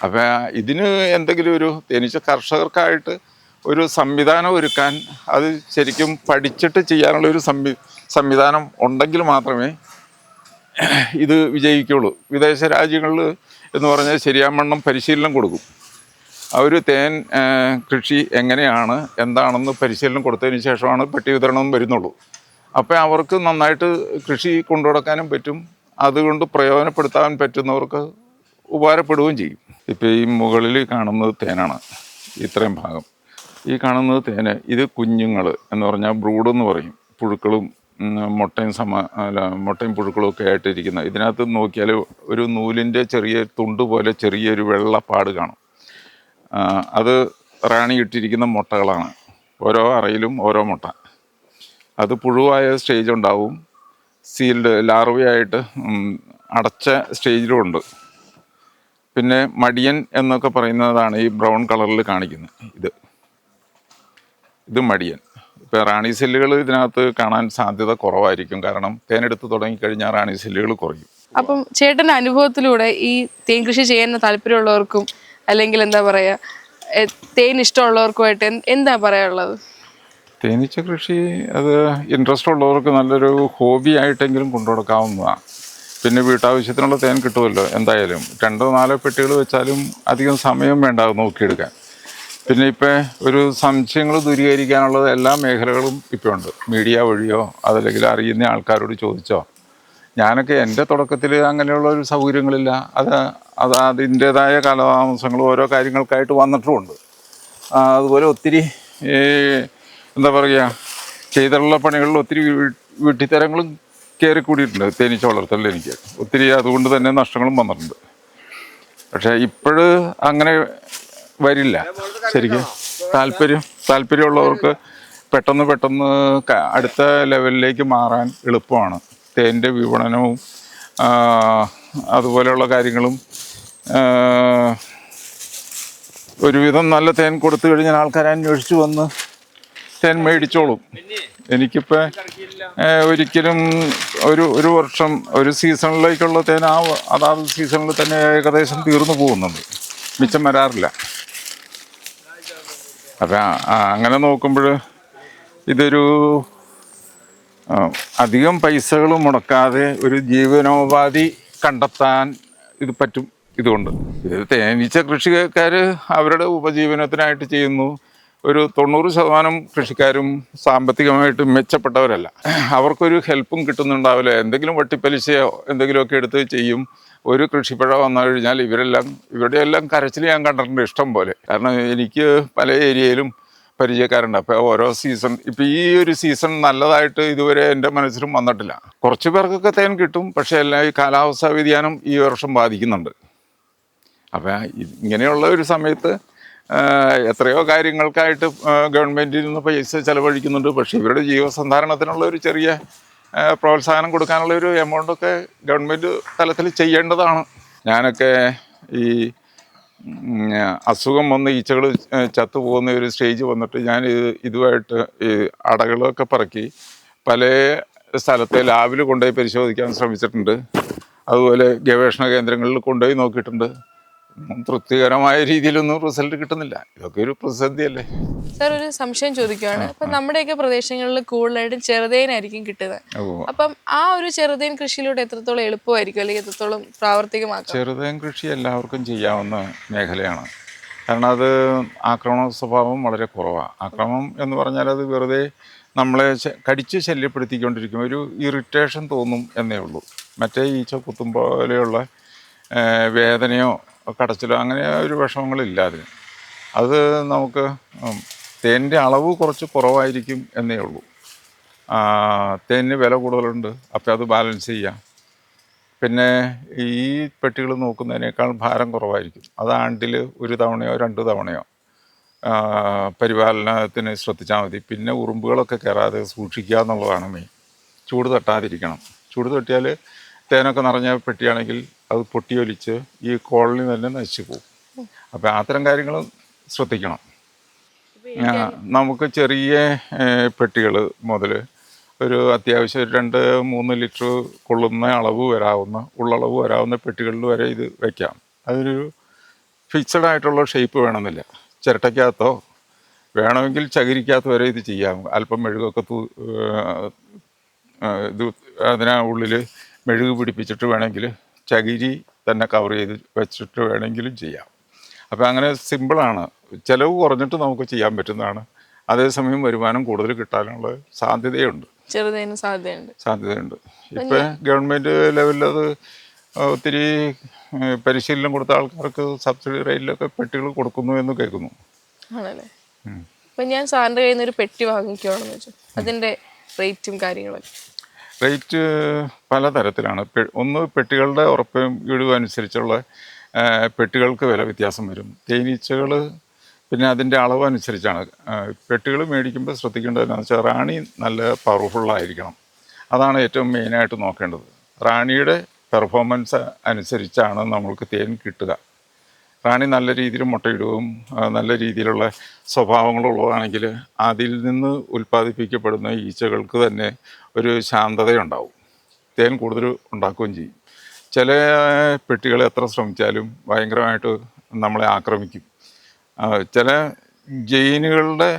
അപ്പം ഇതിന് എന്തെങ്കിലും ഒരു തേനീച്ച കർഷകർക്കായിട്ട് ഒരു സംവിധാനം ഒരുക്കാൻ അത് ശരിക്കും പഠിച്ചിട്ട് ചെയ്യാനുള്ള ഒരു സംവി സംവിധാനം ഉണ്ടെങ്കിൽ മാത്രമേ ഇത് വിജയിക്കുള്ളൂ. വിദേശ രാജ്യങ്ങളിൽ എന്ന് പറഞ്ഞാൽ ശരിയാമണ്ണം പരിശീലനം കൊടുക്കും. അവർ തേൻ കൃഷി എങ്ങനെയാണ് എന്താണെന്ന് പരിശീലനം കൊടുത്തതിന് ശേഷമാണ് പെട്ടി വിതരണം വരുന്നുള്ളൂ. അപ്പോൾ അവർക്ക് നന്നായിട്ട് കൃഷി കൊണ്ടുനടക്കാനും പറ്റും. അതുകൊണ്ട് പ്രയോജനപ്പെടുത്താൻ പറ്റുന്നവർക്ക് ഉപകാരപ്പെടുകയും ചെയ്യും. ഇപ്പോൾ ഈ മുകളിൽ കാണുന്നത് തേനാണ്. ഇത്രയും ഭാഗം. ഈ കാണുന്നത് തേന് ഇത് കുഞ്ഞുങ്ങൾ എന്ന് പറഞ്ഞാൽ ബ്രൂഡ് എന്ന് പറയും. പുഴുക്കളും മുട്ടയും സമ അല്ല മുട്ടയും പുഴുക്കളും ഒക്കെ ആയിട്ടിരിക്കുന്ന ഇതിനകത്ത് നോക്കിയാൽ ഒരു നൂലിന്റെ ചെറിയ തുണ്ട് പോലെ ചെറിയൊരു വെള്ളപ്പാട് കാണും. അത് റാണി ഇട്ടിരിക്കുന്ന മുട്ടകളാണ്. ഓരോ അറയിലും ഓരോ മുട്ട. അത് പുഴുവായ സ്റ്റേജ് ഉണ്ടാവും. സീൽഡ് ലാർവയായിട്ട് അടച്ച സ്റ്റേജിലും ഉണ്ട് പിന്നെ മടിയൻ എന്നൊക്കെ പറയുന്നതാണ് ഈ ബ്രൗൺ കളറിൽ കാണിക്കുന്നത്. ഇത്. ഇത് മടിയൻ. ഇപ്പോൾ റാണി സെല്ലുകൾ ഇതിനകത്ത് കാണാൻ സാധ്യത കുറവായിരിക്കും. കാരണം തേനെടുത്ത് തുടങ്ങിക്കഴിഞ്ഞാൽ റാണി സെല്ലുകൾ കുറയും. അപ്പം ചേട്ടന്റെ അനുഭവത്തിലൂടെ ഈ തേൻ കൃഷി ചെയ്യാൻ താല്പര്യമുള്ളവർക്കും അല്ലെങ്കിൽ എന്താ പറയുക തേൻ ഇഷ്ടമുള്ളവർക്കുമായിട്ട് എന്താ പറയാനുള്ളത്? തേനീച്ച കൃഷി അത് ഇൻട്രസ്റ്റ് ഉള്ളവർക്ക് നല്ലൊരു ഹോബി ആയിട്ടെങ്കിലും കൊണ്ടുനടക്കാവുന്നതാണ് പിന്നെ വീട്ടാവശ്യത്തിനുള്ള തേൻ കിട്ടുമല്ലോ എന്തായാലും. രണ്ടോ നാലോ പെട്ടികൾ വെച്ചാലും അധികം സമയം വേണ്ട നോക്കിയെടുക്കാൻ. പിന്നെ ഇപ്പം ഒരു സംശയങ്ങൾ ദൂരീകരിക്കാനുള്ള എല്ലാ മേഖലകളും ഇപ്പോൾ ഉണ്ട്. മീഡിയ വഴിയോ അതല്ലെങ്കിൽ അറിയുന്ന ആൾക്കാരോട് ചോദിച്ചോ? ഞാനൊക്കെ എന്റെ തുടക്കത്തിൽ അങ്ങനെയുള്ള ഒരു സൗകര്യങ്ങളില്ല. അത് അത് അതിന്റേതായ കാലതാമസങ്ങൾ ഓരോ കാര്യങ്ങൾക്കായിട്ട് വന്നിട്ടുമുണ്ട്. അതുപോലെ ഒത്തിരി എന്താ പറയുക ചെയ്തുള്ള പണികളിൽ ഒത്തിരി വീട്ടിത്തരങ്ങളും കയറി കൂടിയിട്ടുണ്ട്. തേനീച്ച വളർത്തലിൽ എനിക്ക്. ഒത്തിരി അതുകൊണ്ട് തന്നെ നഷ്ടങ്ങളും വന്നിട്ടുണ്ട്. പക്ഷേ ഇപ്പോഴ് അങ്ങനെ വരില്ല. ശരിക്കും താല്പര്യം താല്പര്യമുള്ളവർക്ക് പെട്ടെന്ന് പെട്ടെന്ന് അടുത്ത ലെവലിലേക്ക് മാറാൻ എളുപ്പമാണ്. തേന്റെ വിപണനവും അതുപോലെയുള്ള കാര്യങ്ങളും ഒരുവിധം നല്ല തേൻ കൊടുത്തു കഴിഞ്ഞാൽ ആൾക്കാർ അന്വേഷിച്ച് വന്ന് തേൻ മേടിച്ചോളും. എനിക്കിപ്പോൾ ഒരിക്കലും ഒരു ഒരു വർഷം ഒരു സീസണിലേക്കുള്ള തേൻ ആ അതാത് സീസണിൽ തന്നെ ഏകദേശം തീർന്നു പോകുന്നുണ്ട്. മിച്ചം വരാറില്ല. അപ്പം അങ്ങനെ നോക്കുമ്പോൾ ഇതൊരു അധികം പൈസകൾ മുടക്കാതെ ഒരു ജീവനോപാധി കണ്ടെത്താൻ ഇത് പറ്റും ഇതുകൊണ്ട്. ഇത് തേനീച്ച കൃഷിക്കാർ അവരുടെ ഉപജീവനത്തിനായിട്ട് ചെയ്യുന്നു. ഒരു തൊണ്ണൂറ് ശതമാനം കൃഷിക്കാരും സാമ്പത്തികമായിട്ട് മെച്ചപ്പെട്ടവരല്ല. അവർക്കൊരു ഹെൽപ്പും കിട്ടുന്നുണ്ടാവില്ല. എന്തെങ്കിലും വട്ടിപ്പലിശയോ എന്തെങ്കിലുമൊക്കെ എടുത്ത് ചെയ്യും. ഒരു കൃഷിപ്പഴ വന്നു കഴിഞ്ഞാൽ ഇവരെല്ലാം ഇവരുടെ എല്ലാം കരച്ചിൽ ഞാൻ കണ്ടിട്ടുണ്ട് ഇഷ്ടം പോലെ. കാരണം എനിക്ക് പല ഏരിയയിലും പരിചയക്കാരുണ്ട്. അപ്പോൾ ഓരോ സീസൺ ഇപ്പം ഈ ഒരു സീസൺ നല്ലതായിട്ട് ഇതുവരെ എന്റെ മനസ്സിലും വന്നിട്ടില്ല. കുറച്ച് പേർക്കൊക്കെ തേൻ കിട്ടും പക്ഷേ എല്ലാം ഈ കാലാവസ്ഥാ വ്യതിയാനം ഈ വർഷം ബാധിക്കുന്നുണ്ട്. അപ്പം ഇങ്ങനെയുള്ള ഒരു സമയത്ത് എത്രയോ കാര്യങ്ങൾക്കായിട്ട് ഗവൺമെന്റിൽ നിന്ന് പൈസ ചെലവഴിക്കുന്നുണ്ട്. പക്ഷേ ഇവരുടെ ജീവസന്ധാരണത്തിനുള്ള ഒരു ചെറിയ പ്രോത്സാഹനം കൊടുക്കാനുള്ള ഒരു എമൗണ്ടൊക്കെ ഗവൺമെന്റ് തലത്തിൽ ചെയ്യേണ്ടതാണ്. ഞാനൊക്കെ ഈ അസുഖം വന്ന് ഈച്ചകൾ ചത്തുപോകുന്ന ഒരു സ്റ്റേജ് വന്നിട്ട് ഞാൻ ഇത് ഇതുമായിട്ട് ഈ അടകളൊക്കെ പറക്കി പല സ്ഥലത്തെ ലാബിൽ കൊണ്ടുപോയി പരിശോധിക്കാൻ ശ്രമിച്ചിട്ടുണ്ട്. അതുപോലെ ഗവേഷണ കേന്ദ്രങ്ങളിൽ കൊണ്ടുപോയി നോക്കിയിട്ടുണ്ട്. തൃപ്തികരമായ രീതിയിലൊന്നും റിസൾട്ട് കിട്ടുന്നില്ല. ഇതൊക്കെ ഒരു പ്രതിസന്ധിയല്ലേ? സാർ ഒരു സംശയം ചോദിക്കുവാണ്. അപ്പൊ നമ്മുടെയൊക്കെ പ്രദേശങ്ങളിൽ കൂടുതലായിട്ടും ചെറുതേനായിരിക്കും കിട്ടുന്നത്. അപ്പം ആ ഒരു ചെറുതേൻ കൃഷിയിലൂടെ എത്രത്തോളം എളുപ്പമായിരിക്കും? അല്ലെങ്കിൽ എത്രത്തോളം പ്രാവർത്തികമാക്കാം? ചെറുതേൻ കൃഷി എല്ലാവർക്കും ചെയ്യാവുന്ന മേഖലയാണ്. കാരണം അത് ആക്രമണ സ്വഭാവം വളരെ കുറവാണ് ആക്രമണം എന്ന് പറഞ്ഞാൽ അത് വെറുതെ നമ്മളെ കടിച്ച് ശല്യപ്പെടുത്തിക്കൊണ്ടിരിക്കും. ഒരു ഇറിറ്റേഷൻ തോന്നും എന്നേ ഉള്ളൂ. മറ്റേ ഈച്ച കുത്തും പോലെയുള്ള ഏ, വേദനയോ കടച്ചിലോ അങ്ങനെ ഒരു വിഷമങ്ങളില്ല അതിന്. അത് നമുക്ക് തേനിന്റെ അളവ് കുറച്ച് കുറവായിരിക്കും എന്നേ ഉള്ളൂ. തേനിന് വില കൂടുതലുണ്ട് അപ്പോൾ അത് ബാലൻസ് ചെയ്യാം. പിന്നെ ഈ പെട്ടികൾ നോക്കുന്നതിനേക്കാൾ ഭാരം കുറവായിരിക്കും. അത് ആണ്ടിൽ ഒരു തവണയോ രണ്ട് തവണയോ പരിപാലനത്തിന് ശ്രദ്ധിച്ചാൽ മതി. പിന്നെ ഉറുമ്പുകളൊക്കെ കയറാതെ സൂക്ഷിക്കുക എന്നുള്ളതാണ് മെയിൻ ചൂട് തട്ടാതിരിക്കണം. ചൂട് തട്ടിയാൽ തേനൊക്കെ നിറഞ്ഞ പെട്ടിയാണെങ്കിൽ അത് പൊട്ടിയൊലിച്ച് ഈ കോളനി തന്നെ നശിച്ചു പോകും. അപ്പോൾ അത്തരം കാര്യങ്ങൾ ശ്രദ്ധിക്കണം. നമുക്ക് ചെറിയ പെട്ടികൾ മുതൽ ഒരു അത്യാവശ്യം രണ്ട് മൂന്ന് ലിറ്റർ കൊള്ളുന്ന അളവ് വരാവുന്ന ഉള്ളളവ് വരാവുന്ന പെട്ടികളിൽ വരെ ഇത് വയ്ക്കാം അതൊരു ഫിക്സഡ് ആയിട്ടുള്ള ഷേപ്പ് വേണമെന്നില്ല. ചിരട്ടയ്ക്കകത്തോ വേണമെങ്കിൽ ചകിരിക്കകത്ത് വരെ ഇത് ചെയ്യാം. അല്പം മെഴുകൊക്കെ തൂ ഇത് അതിനാ ഉള്ളിൽ മെഴുക് പിടിപ്പിച്ചിട്ട് വേണമെങ്കിൽ ചകിരി തന്നെ കവർ ചെയ്ത് വെച്ചിട്ട് വേണമെങ്കിലും ചെയ്യാം. അപ്പോൾ അങ്ങനെ സിമ്പിളാണ് ചിലവ് കുറഞ്ഞിട്ട് നമുക്ക് ചെയ്യാൻ പറ്റുന്നതാണ്. അതേസമയം വരുമാനം കൂടുതൽ കിട്ടാനുള്ള സാധ്യതയുണ്ട്. ചെറുതായിരുന്നു സാധ്യതയുണ്ട്. സാധ്യതയുണ്ട്. ഇപ്പം ഗവൺമെന്റ് ലെവലിൽ അത് ഒത്തിരി പരിശീലനം കൊടുത്ത ആൾക്കാർക്ക് സബ്സിഡി റേറ്റിലൊക്കെ പെട്ടികൾ കൊടുക്കുന്നു എന്ന് കേൾക്കുന്നു. ആണല്ലേ? അപ്പൊ ഞാൻ സാറിന്റെ കയ്യിൽ നിന്ന് ഒരു പെട്ടി വാങ്ങിക്കുവാണെന്ന് വെച്ചു. അതിന്റെ റേറ്റും കാര്യങ്ങളൊക്കെ. റേറ്റ് പലതരത്തിലാണ്. ഒന്ന് പെട്ടികളുടെ ഉറപ്പും ഇടിവും അനുസരിച്ചുള്ള പെട്ടികൾക്ക് വില വ്യത്യാസം വരും. തേനീച്ചകൾ പിന്നെ അതിന്റെ അളവ് അനുസരിച്ചാണ്. പെട്ടികൾ മേടിക്കുമ്പോൾ ശ്രദ്ധിക്കേണ്ടതെന്ന് വെച്ചാൽ റാണി നല്ല പവർഫുള്ളായിരിക്കണം അതാണ് ഏറ്റവും മെയിനായിട്ട് നോക്കേണ്ടത്. റാണിയുടെ പെർഫോമൻസ് അനുസരിച്ചാണ് നമ്മൾക്ക് തേൻ കിട്ടുക. റാണി നല്ല രീതിയിൽ മുട്ടയിടുകയും നല്ല രീതിയിലുള്ള സ്വഭാവങ്ങളുള്ളതാണെങ്കിൽ അതിൽ നിന്ന് ഉൽപ്പാദിപ്പിക്കപ്പെടുന്ന ഈച്ചകൾക്ക് തന്നെ ഒരു ശാന്തതയുണ്ടാവും. തേൻ കൂടുതൽ ഉണ്ടാക്കുകയും ചെയ്യും. ചില പെട്ടികൾ എത്ര ശ്രമിച്ചാലും ഭയങ്കരമായിട്ട് നമ്മളെ ആക്രമിക്കും. ചില ജെയിനുകളുടെ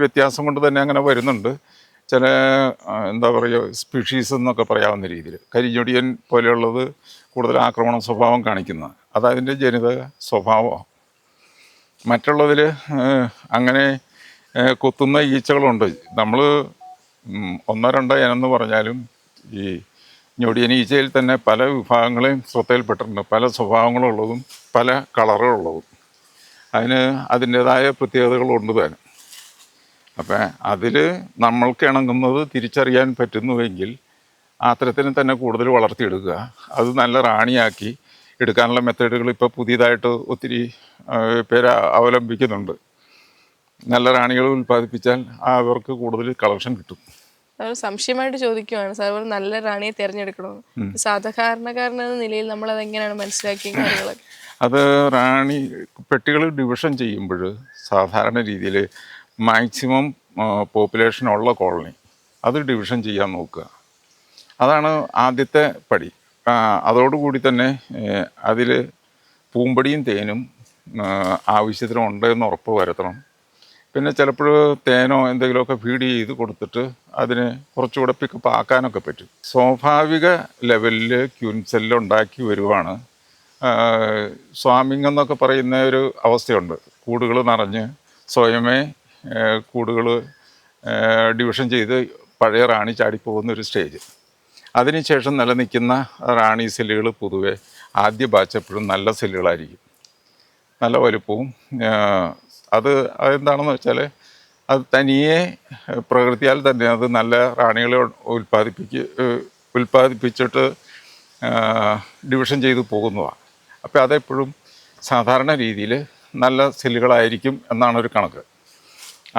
വ്യത്യാസം കൊണ്ട് തന്നെ അങ്ങനെ വരുന്നുണ്ട്. ചില എന്താ പറയുക സ്പീഷീസ് എന്നൊക്കെ പറയാവുന്ന രീതിയിൽ. കരിഞ്ഞൊടിയൻ പോലെയുള്ളത് കൂടുതൽ ആക്രമണ സ്വഭാവം കാണിക്കുന്ന. അതതിന്റെ ജനിത സ്വഭാവമാണ്. മറ്റുള്ളതിൽ അങ്ങനെ കൊത്തുന്ന ഈച്ചകളുണ്ട്. നമ്മൾ ഒന്നോ രണ്ടോ ഇനെന്ന് പറഞ്ഞാലും ഈ ഞൊടിയൻ ഈച്ചയിൽ തന്നെ പല വിഭാഗങ്ങളെയും ശ്രദ്ധയിൽപ്പെട്ടിട്ടുണ്ട്. പല സ്വഭാവങ്ങളുള്ളതും പല കളറുകളുള്ളതും. അതിന് അതിന്റേതായ പ്രത്യേകതകളുണ്ട് താനും അപ്പം അതിൽ നമ്മൾക്ക് ഇണങ്ങുന്നത് തിരിച്ചറിയാൻ പറ്റുന്നുവെങ്കിൽ അത്തരത്തിന് തന്നെ കൂടുതൽ വളർത്തിയെടുക്കുക. അത് നല്ല റാണിയാക്കി എടുക്കാനുള്ള മെത്തേഡുകൾ ഇപ്പോൾ പുതിയതായിട്ട് ഒത്തിരി പേര് അവലംബിക്കുന്നുണ്ട്. നല്ല റാണികൾ ഉൽപ്പാദിപ്പിച്ചാൽ അവർക്ക് കൂടുതൽ കളക്ഷൻ കിട്ടും. സാർ സംശയമായിട്ട് ചോദിക്കുവാണ്. സാർ ഒരു നല്ല റാണിയെ തിരഞ്ഞെടുക്കണമെന്ന്. സാധാരണക്കാരൻ എന്ന നിലയിൽ നമ്മൾ അതെങ്ങനെയാണ് മനസ്സിലാക്കിയ കാര്യങ്ങളൊക്കെ? അത് റാണി പെട്ടികൾ ഡിവിഷൻ ചെയ്യുമ്പോൾ സാധാരണ രീതിയിൽ മാക്സിമം പോപ്പുലേഷൻ ഉള്ള കോളനി അത് ഡിവിഷൻ ചെയ്യാൻ നോക്കുക. അതാണ് ആദ്യത്തെ പടി. അതോടുകൂടി തന്നെ അതിൽ പൂമ്പടിയും തേനും ആവശ്യത്തിനുണ്ട് ആവശ്യത്തിന് എന്ന് ഉറപ്പ് വരുത്തണം. പിന്നെ ചിലപ്പോൾ തേനോ എന്തെങ്കിലുമൊക്കെ ഫീഡ് ചെയ്ത് കൊടുത്തിട്ട് അതിന് കുറച്ചുകൂടെ പിക്കപ്പ് ആക്കാനൊക്കെ പറ്റും. സ്വാഭാവിക ലെവലിൽ ക്യൂൻ ഉണ്ടാക്കി വരുവാണ്. സ്വാമിങ് എന്നൊക്കെ പറയുന്ന ഒരു അവസ്ഥയുണ്ട്. കൂടുകൾ നിറഞ്ഞ് സ്വയമേ കൂടുകൾ ഡിവിഷൻ ചെയ്ത് പഴയ റാണി ചാടിപ്പോകുന്ന ഒരു സ്റ്റേജ് അതിനുശേഷം നിലനിൽക്കുന്ന റാണി സെല്ലുകൾ പൊതുവെ ആദ്യ ബാച്ച് എപ്പോഴും നല്ല സെല്ലുകളായിരിക്കും നല്ല വലുപ്പവും അത് അതെന്താണെന്ന് വെച്ചാൽ അത് തനിയെ പ്രകൃതിയാൽ തന്നെ അത് നല്ല റാണികളെ ഉൽപ്പാദിപ്പിക്ക് ഉൽപ്പാദിപ്പിച്ചിട്ട് ഡിവിഷൻ ചെയ്തു പോകുന്നതാണ്. അപ്പോൾ അതെപ്പോഴും സാധാരണ രീതിയിൽ നല്ല സെല്ലുകളായിരിക്കും എന്നാണ് ഒരു കണക്ക്.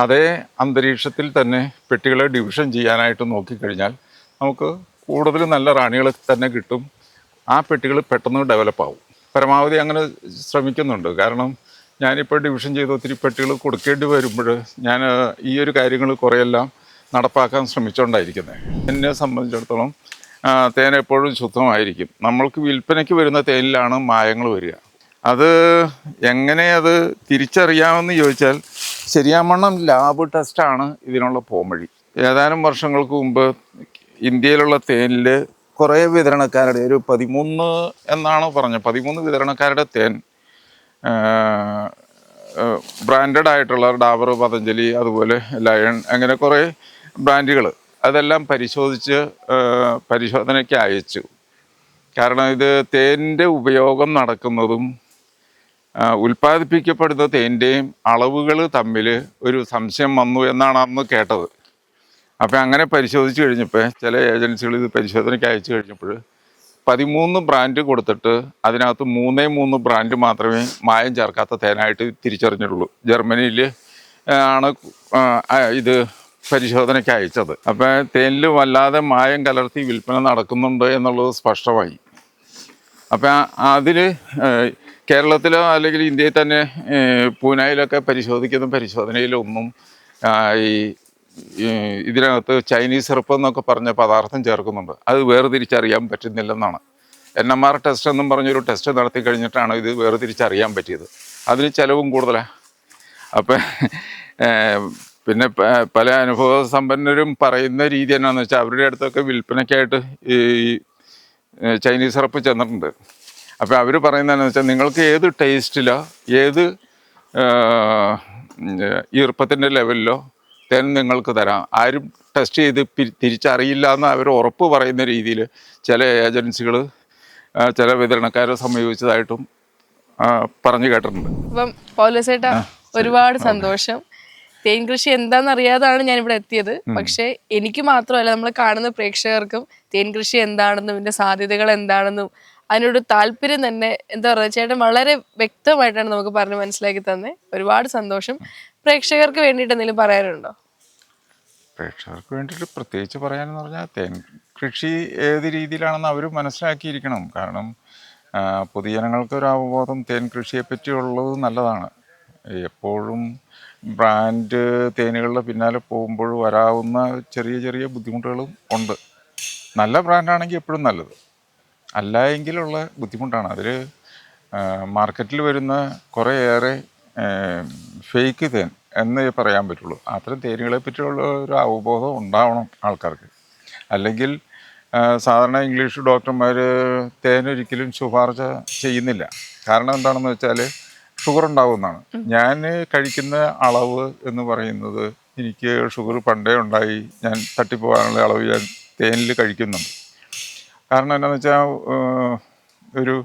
അതേ അന്തരീക്ഷത്തിൽ തന്നെ പെട്ടികളെ ഡിവിഷൻ ചെയ്യാനായിട്ട് നോക്കിക്കഴിഞ്ഞാൽ നമുക്ക് കൂടുതൽ നല്ല റാണികൾ തന്നെ കിട്ടും. ആ പെട്ടികൾ പെട്ടെന്ന് ഡെവലപ്പ് ആവും പരമാവധി അങ്ങനെ ശ്രമിക്കുന്നുണ്ട്. കാരണം ഞാനിപ്പോൾ ഡിവിഷൻ ചെയ്ത് ഒത്തിരി പെട്ടികൾ കൊടുക്കേണ്ടി വരുമ്പോൾ ഞാൻ ഈ ഒരു കാര്യങ്ങൾ കുറേയെല്ലാം നടപ്പാക്കാൻ ശ്രമിച്ചുകൊണ്ടായിരിക്കുന്നത് എന്നെ സംബന്ധിച്ചിടത്തോളം തേൻ എപ്പോഴും ശുദ്ധമായിരിക്കും. നമ്മൾക്ക് വിൽപ്പനയ്ക്ക് വരുന്ന തേനിലാണ് മായങ്ങൾ വരിക. അത് എങ്ങനെ അത് തിരിച്ചറിയാമെന്ന് ചോദിച്ചാൽ ശരിയാമണ്ണം ലാബ് ടെസ്റ്റാണ് ഇതിനുള്ള പോംവഴി. ഏതാനും വർഷങ്ങൾക്ക് മുമ്പ് ഇന്ത്യയിലുള്ള തേനിൽ കുറേ വിതരണക്കാരുടെ ഒരു പതിമൂന്ന് എന്നാണ് പറഞ്ഞത് പതിമൂന്ന് വിതരണക്കാരുടെ തേൻ ബ്രാൻഡഡ് ആയിട്ടുള്ള ഡാബർ പതഞ്ജലി അതുപോലെ ലയൺ അങ്ങനെ കുറേ ബ്രാൻഡുകൾ അതെല്ലാം പരിശോധിച്ച് പരിശോധനയ്ക്ക് അയച്ചു. കാരണം ഇത് തേനിന്റെ ഉപയോഗം നടക്കുന്നതും ഉൽപ്പാദിപ്പിക്കപ്പെടുന്ന തേന്റെയും അളവുകൾ തമ്മിൽ ഒരു സംശയം വന്നു എന്നാണ് അന്ന് കേട്ടത്. അപ്പം അങ്ങനെ പരിശോധിച്ച് കഴിഞ്ഞപ്പോൾ ചില ഏജൻസികൾ ഇത് പരിശോധനയ്ക്ക് അയച്ചു കഴിഞ്ഞപ്പോൾ പതിമൂന്ന് ബ്രാൻഡ് കൊടുത്തിട്ട് അതിനകത്ത് മൂന്നേ മൂന്ന് ബ്രാൻഡ് മാത്രമേ മായം ചേർക്കാത്ത തേനായിട്ട് തിരിച്ചറിഞ്ഞിട്ടുള്ളൂ. ജർമ്മനിയിൽ ആണ് ഇത് പരിശോധനയ്ക്ക് അയച്ചത്. അപ്പം തേനിൽ വല്ലാതെ മായം കലർത്തി വിൽപ്പന നടക്കുന്നുണ്ട് എന്നുള്ളത് സ്പഷ്ടമായി. അപ്പം അതിൽ കേരളത്തിലോ അല്ലെങ്കിൽ ഇന്ത്യയിൽ തന്നെ പൂനായിലൊക്കെ പരിശോധിക്കുന്ന പരിശോധനയിലൊന്നും ഈ ഇതിനകത്ത് ചൈനീസ് സിറപ്പ് എന്നൊക്കെ പറഞ്ഞ പദാർത്ഥം ചേർക്കുന്നുണ്ട്. അത് വേർതിരിച്ചറിയാൻ പറ്റുന്നില്ലെന്നാണ്. എൻ എം ആർ ടെസ്റ്റ് എന്നും പറഞ്ഞൊരു ടെസ്റ്റ് നടത്തി കഴിഞ്ഞിട്ടാണ് ഇത് വേർതിരിച്ചറിയാൻ പറ്റിയത്. അതിന് ചിലവും കൂടുതലാണ് അപ്പം പിന്നെ പല അനുഭവ സമ്പന്നരും പറയുന്ന രീതി എന്നാന്ന് വെച്ചാൽ അവരുടെ അടുത്തൊക്കെ വിൽപ്പനയ്ക്കായിട്ട് ഈ ചൈനീസ് സിറപ്പ് ചെന്നിട്ടുണ്ട്. അപ്പോൾ അവർ പറയുന്നതെന്ന് വെച്ചാൽ നിങ്ങൾക്ക് ഏത് ടേസ്റ്റിലോ ഏത് ഈർപ്പത്തിന്റെ ലെവലിലോ തേൻ നിങ്ങൾക്ക് തരാം. ആരും ടെസ്റ്റ് ചെയ്ത് തിരിച്ചറിയില്ല എന്ന് അവർ ഉറപ്പ് പറയുന്ന രീതിയിൽ ചില ഏജൻസികൾ ചില വിതരണക്കാരെ സമീപിച്ചതായിട്ടും പറഞ്ഞു കേട്ടിട്ടുണ്ട്. അപ്പം പൗലോസേട്ടാ ഒരുപാട് സന്തോഷം. തേൻ കൃഷി എന്താണെന്ന് അറിയാതാണ് ഞാൻ ഇവിടെ എത്തിയത് പക്ഷേ എനിക്ക് മാത്രമല്ല നമ്മൾ കാണുന്ന പ്രേക്ഷകർക്കും തേൻ കൃഷി എന്താണെന്നും ഇതിന്റെ സാധ്യതകൾ എന്താണെന്നും അതിനോട് താല്പര്യം തന്നെ എന്താ പറയുക ചേട്ടൻ വളരെ വ്യക്തമായിട്ടാണ് നമുക്ക് പറഞ്ഞ് മനസ്സിലാക്കി തന്നെ. ഒരുപാട് സന്തോഷം. പ്രേക്ഷകർക്ക് വേണ്ടിയിട്ട് എന്തെങ്കിലും പറയാനുണ്ടോ? പ്രേക്ഷകർക്ക് വേണ്ടിയിട്ട് പ്രത്യേകിച്ച് പറയാനെന്ന് പറഞ്ഞാൽ തേൻ കൃഷി ഏത് രീതിയിലാണെന്ന് അവർ മനസ്സിലാക്കിയിരിക്കണം. കാരണം പൊതുജനങ്ങൾക്ക് ഒരു അവബോധം തേൻ കൃഷിയെ പറ്റിയുള്ളത് നല്ലതാണ്. എപ്പോഴും ബ്രാൻഡ് തേനുകളുടെ പിന്നാലെ പോകുമ്പോൾ വരാവുന്ന ചെറിയ ചെറിയ ബുദ്ധിമുട്ടുകളും ഉണ്ട്. നല്ല ബ്രാൻഡാണെങ്കിൽ എപ്പോഴും നല്ലത്. അല്ല എങ്കിലുള്ള ബുദ്ധിമുട്ടാണ്. അതിൽ മാർക്കറ്റിൽ വരുന്ന കുറേയേറെ ഫേക്ക് തേൻ എന്നേ പറയാൻ പറ്റുള്ളൂ. അത്തരം തേനുകളെ പറ്റിയുള്ള ഒരു അവബോധം ഉണ്ടാവണം ആൾക്കാർക്ക്. അല്ലെങ്കിൽ സാധാരണ ഇംഗ്ലീഷ് ഡോക്ടർമാർ തേനൊരിക്കലും ശുപാർശ ചെയ്യുന്നില്ല. കാരണം എന്താണെന്ന് വെച്ചാൽ ഷുഗർ ഉണ്ടാവുന്നതാണ്. ഞാൻ കഴിക്കുന്ന അളവ് എന്ന് പറയുന്നത് എനിക്ക് ഷുഗർ പണ്ടേ ഉണ്ടായി. ഞാൻ തട്ടിപ്പോകാനുള്ള അളവ് ഞാൻ തേനിൽ കഴിക്കുന്നുണ്ട്. കാരണം എന്താണെന്ന് വെച്ചാൽ ഒരു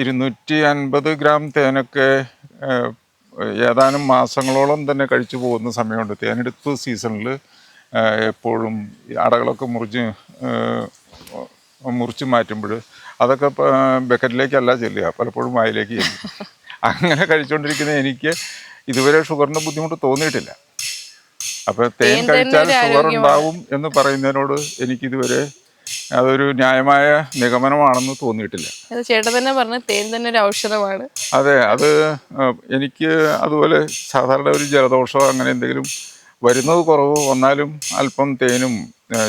ഇരുന്നൂറ്റി അൻപത് ഗ്രാം തേനൊക്കെ ഏതാനും മാസങ്ങളോളം തന്നെ കഴിച്ചു പോകുന്ന സമയമുണ്ട്. തേനെടുപ്പ് സീസണിൽ എപ്പോഴും അടകളൊക്കെ മുറിച്ച് മുറിച്ച് മാറ്റുമ്പോൾ അതൊക്കെ ബക്കറ്റിലേക്കല്ല ചെല്ലുക പലപ്പോഴും വായിലേക്ക് ചെല്ലും. അങ്ങനെ കഴിച്ചുകൊണ്ടിരിക്കുന്ന എനിക്ക് ഇതുവരെ ഷുഗറിന്റെ ബുദ്ധിമുട്ട് തോന്നിയിട്ടില്ല. അപ്പോൾ തേൻ കഴിച്ചാൽ ഷുഗർ. ഉണ്ടാവും എന്ന് പറയുന്നതിനോട് എനിക്കിതുവരെ അതൊരു ന്യായമായ നിഗമനമാണെന്ന് തോന്നിയിട്ടില്ല. ചേട്ടൻ തന്നെ പറഞ്ഞ തേൻ തന്നെ ഒരു ഔഷധമാണ്. അതെ അത് എനിക്ക് അതുപോലെ സാധാരണ ഒരു ജലദോഷമോ അങ്ങനെ എന്തെങ്കിലും വരുന്നത് കുറവ് വന്നാലും അല്പം തേനും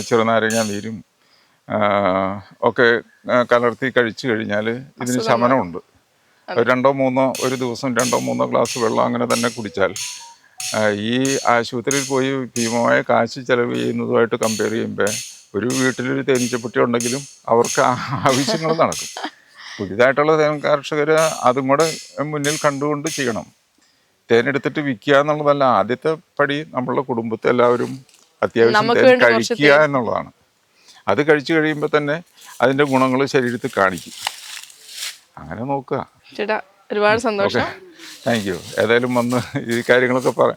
ചെറുനാരങ്ങ നീരും ഒക്കെ കലർത്തി കഴിച്ചു കഴിഞ്ഞാൽ ഇതിന് ശമനമുണ്ട്. രണ്ടോ മൂന്നോ ഒരു ദിവസം രണ്ടോ മൂന്നോ ഗ്ലാസ് വെള്ളം അങ്ങനെ തന്നെ കുടിച്ചാൽ ഈ ആശുപത്രിയിൽ പോയി ഭീമമായ കാശ് ചെലവ് ചെയ്യുന്നതുമായിട്ട് കമ്പയർ ചെയ്യുമ്പോൾ ഒരു വീട്ടിലൊരു തേനീച്ചപ്പെട്ടി ഉണ്ടെങ്കിലും അവർക്ക് ആവശ്യങ്ങൾ നടക്കും. പുതിയതായിട്ടുള്ള തേൻ കർഷകർ അതും കൂടെ മുന്നിൽ കണ്ടുകൊണ്ട് ചെയ്യണം. തേനെടുത്തിട്ട് വിൽക്കുക എന്നുള്ളതല്ല ആദ്യത്തെ പടി നമ്മളുടെ കുടുംബത്തെ എല്ലാവരും അത്യാവശ്യം തേൻ കഴിക്കുക എന്നുള്ളതാണ്. അത് കഴിച്ചു കഴിയുമ്പോൾ തന്നെ അതിന്റെ ഗുണങ്ങൾ ശരീരത്തിൽ കാണിക്കും. അങ്ങനെ നോക്കുക. ചേട്ടാ ഒരുപാട് സന്തോഷം. താങ്ക് യു ഏതായാലും വന്ന് ഈ കാര്യങ്ങളൊക്കെ പറ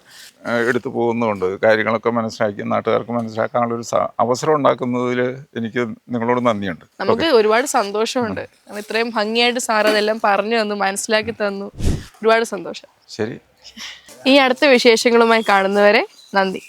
എടുത്തു പോകുന്നതുകൊണ്ട് കാര്യങ്ങളൊക്കെ മനസ്സിലാക്കി നാട്ടുകാർക്ക് മനസ്സിലാക്കാനുള്ള ഒരു അവസരം ഉണ്ടാക്കുന്നതിൽ എനിക്ക് നിങ്ങളോട് നന്ദിയുണ്ട്. നമുക്ക് ഒരുപാട് സന്തോഷമുണ്ട്. ഇത്രയും ഭംഗിയായിട്ട് സാർ അതെല്ലാം പറഞ്ഞു തന്നു മനസ്സിലാക്കി തന്നു. ഒരുപാട് സന്തോഷം. ശരി. ഈ അടുത്ത വിശേഷങ്ങളുമായി കാണുന്നവരെ നന്ദി.